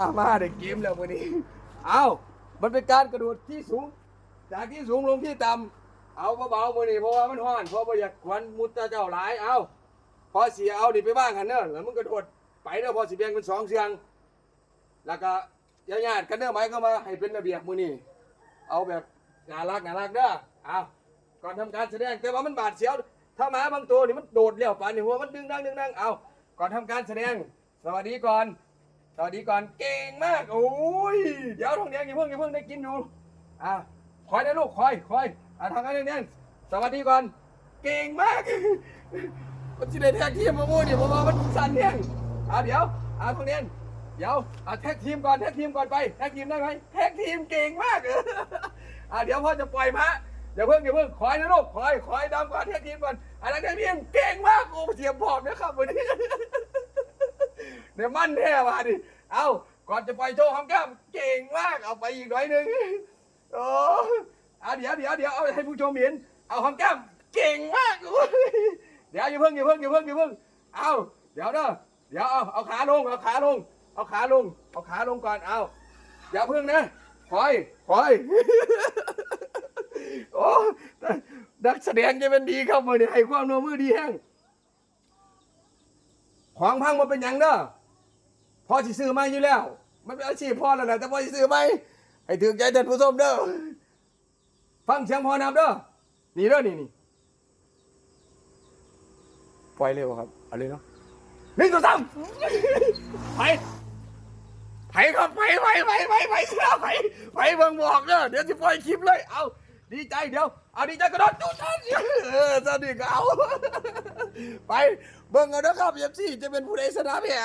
มาเด็กเกมแล้ววันนี้ เอามันเป็นการกระโดดที่สูง จากที่สูงลงที่ต่ำเอาเบาๆมือนี่เพราะว่ามันห้อน เพราะว่าอยากควันมุดตาเจ้าหลาย เอาพอเสียเอาดิไปบ้างกันเนอะแล้วมึงกระโดดไปเนอะพอสิแบ่งเป็นสองเสียง แล้วก็ญาติๆกันเนอะไหมเข้ามาให้เป็นระเบียบมือนี่เอาแบบน่ารักน่ารักเด้อเอาก่อนทำการแสดงแต่ว่ามันบาดเสียว ถ้าหมาบางตัวนี่มันโดดเลี้ยวป่านนี่หัวมันดึงดังดึงดังเอาก่อนทำการแสดง สวัสดีก่อน สวัสดีก่อนเก่งมากโอ้ยเดี๋ยวทองแดงอย่าเพิ่งอย่าเพิ่งได้กินอยู่อะคอยนะลูกคอยคอยอะทางการแน่นสวัสดีก่อนเก่งมากมันจะได้แท็กทีมมาพูดเนี่ยเพราะว่ามันสั่นเนี่ยอะเดี๋ยวอะทองแดงเดี๋ยวอะแท็กทีมก่อนแท็กทีมก่อนไปแท็กทีมได้ไหมแท็กทีมเก่งมากอะเดี๋ยวพ่อจะปล่อยพระอย่าเพิ่งอย่าเพิ่งคอยนะลูกคอยคอยดำก่อนแท็กทีมก่อนอะแล้วแท็กทีมเก่งมากโอ้เสียบพร้อมนะครับวันนี้ เดี๋ยวมั่นแน่มาดิ เอาก่อนจะไปโชว์คำแก้มเก่งมาก เอาไปอีกหน่อยหนึ่งโอ้เอาเดี๋ยวเดี๋ยวเดี๋ยวเอาให้ผู้ชมเห็น เอาคำแก้มเก่งมาก เดี๋ยวอย่าเพิ่งอย่าเพิ่งอย่าเพิ่งอย่าเพิ่ง เอาเดี๋ยวเด้อเดี๋ยวเอาเอาขาลงเอาขาลง เอาขาลง เอาขาลงก่อน เอาอย่าเพิ่งนะคอยคอยโอ้นักแสดงจะเป็นดีครับมือนี่ให้ความร่วมมือดีแห้งของพังมาเป็นยังเด้อ พอสิซื้อไม่อยู่แล้ว มันเป็นอาชีพพ่อแล้วแหละแต่พอสิซื้อไม่ให้ถึงใจท่านผู้ชมเด้อฟังเสียงพ่อนับเด้อนี่เด้อนี่นี่ปล่อยเร็วครับเอาเลยเนาะหนึ่งสองสามไปไปครับไปไปไปไปไปเสือไปไปเบิ่งบอกเด้อเดี๋ยวจะปล่อยคลิปเลย เอาดีใจเดี๋ยวเอาดีใจกระโดดจุดทันเออสนิทก็เอาไปเบิ่งเอาเด้อครับเอฟซีจะเป็นผู้ใดชนะแพ้